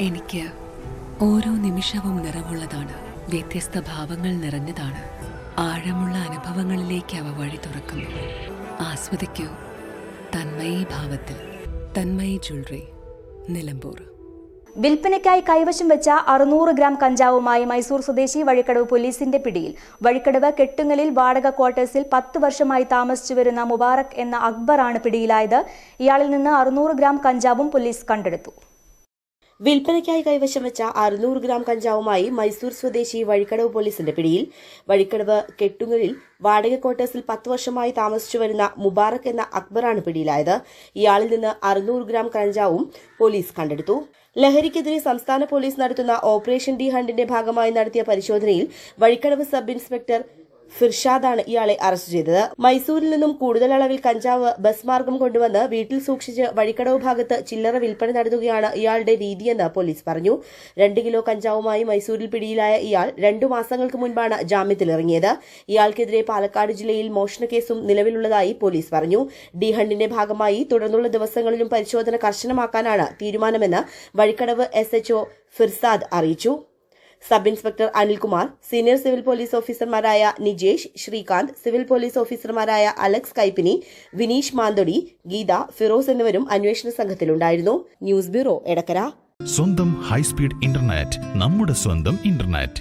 എനിക്ക് ഓരോ നിമിഷവും നിറവുള്ളതാണ്. വ്യത്യസ്ത ഭാവങ്ങൾ നിറഞ്ഞതാണ്. ആഴമുള്ള അനുഭവങ്ങളിലേക്ക് അവ വഴി തുറക്കുന്നു. ആസ്വദിക്കൂ. തന്മയി ഭാവത്തിൽ. തന്മയി ജ്വല്ലറി. നിലമ്പൂർ. വിൽപ്പനയ്ക്കായി കൈവശം വെച്ച അറുന്നൂറ് ഗ്രാം കഞ്ചാവുമായി മൈസൂർ സ്വദേശി വഴിക്കടവ് പോലീസിന്റെ പിടിയിൽ. വഴിക്കടവ് കെട്ടുങ്ങലിൽ വാടക ക്വാർട്ടേഴ്സിൽ പത്ത് വർഷമായി താമസിച്ചു വരുന്ന മുബാറക് എന്ന അക്ബറാണ് പിടിയിലായത്. ഇയാളിൽ നിന്ന് അറുന്നൂറ് ഗ്രാം കഞ്ചാവും പോലീസ് കണ്ടെടുത്തു. വിൽപ്പനയ്ക്കായി കൈവശം വെച്ച അറുന്നൂറ് ഗ്രാം കഞ്ചാവുമായി മൈസൂർ സ്വദേശി വഴിക്കടവ് പോലീസിന്റെ പിടിയിൽ. വഴിക്കടവ് കെട്ടുങ്ങലിൽ വാടക ക്വാർട്ടേഴ്സിൽ പത്ത് വർഷമായി താമസിച്ചു വരുന്ന മുബാറക് എന്ന അക്ബറാണ് പിടിയിലായത്. ഇയാളിൽ നിന്ന് അറുന്നൂറ് ഗ്രാം കഞ്ചാവും പോലീസ് കണ്ടെടുത്തു. ലഹരിക്കെതിരെ സംസ്ഥാന പോലീസ് നടത്തുന്ന ഓപ്പറേഷൻ ഡി ഹണ്ടിന്റെ ഭാഗമായി നടത്തിയ പരിശോധനയിൽ വഴിക്കടവ് സബ് ഇൻസ്പെക്ടർ ഫിർഷാദാണ് ഇയാളെ അറസ്റ്റ് ചെയ്തത്. മൈസൂരിൽ നിന്നും കൂടുതൽ അളവിൽ കഞ്ചാവ് ബസ് മാർഗം കൊണ്ടുവന്ന് വീട്ടിൽ സൂക്ഷിച്ച് വഴിക്കടവ് ഭാഗത്ത് ചില്ലറ വിൽപ്പന നടത്തുകയാണ് ഇയാളുടെ രീതിയെന്ന് പോലീസ് പറഞ്ഞു. രണ്ട് കിലോ കഞ്ചാവുമായി മൈസൂരിൽ പിടിയിലായ ഇയാൾ രണ്ടു മാസങ്ങൾക്ക് മുൻപാണ് ജാമ്യത്തിലിറങ്ങിയത്. ഇയാൾക്കെതിരെ പാലക്കാട് ജില്ലയിൽ മോഷണ കേസും നിലവിലുള്ളതായി പോലീസ് പറഞ്ഞു. ഡി ഹണ്ടിന്റെ ഭാഗമായി തുടർന്നുള്ള ദിവസങ്ങളിലും പരിശോധന കർശനമാക്കാനാണ് തീരുമാനമെന്ന് വഴിക്കടവ് എസ് എച്ച്ഒ ഫിർസാദ് അറിയിച്ചു. Sub inspector Anilkumar senior civil police ഓഫീസർമാരായ നിജേഷ് ശ്രീകാന്ത് സിവിൽ പോലീസ് ഓഫീസർമാരായ അലക്സ് കൈപ്പിനി വിനീഷ് മാന്തൊടി ഗീത ഫിറോസ് എന്നിവരും അന്വേഷണ സംഘത്തിലുണ്ടായിരുന്നു. News bureau Edakkara. സ്വന്തം ഹൈസ്പീഡ് ഇന്റർനെറ്റ് നമ്മുടെ സ്വന്തം ഇന്റർനെറ്റ്.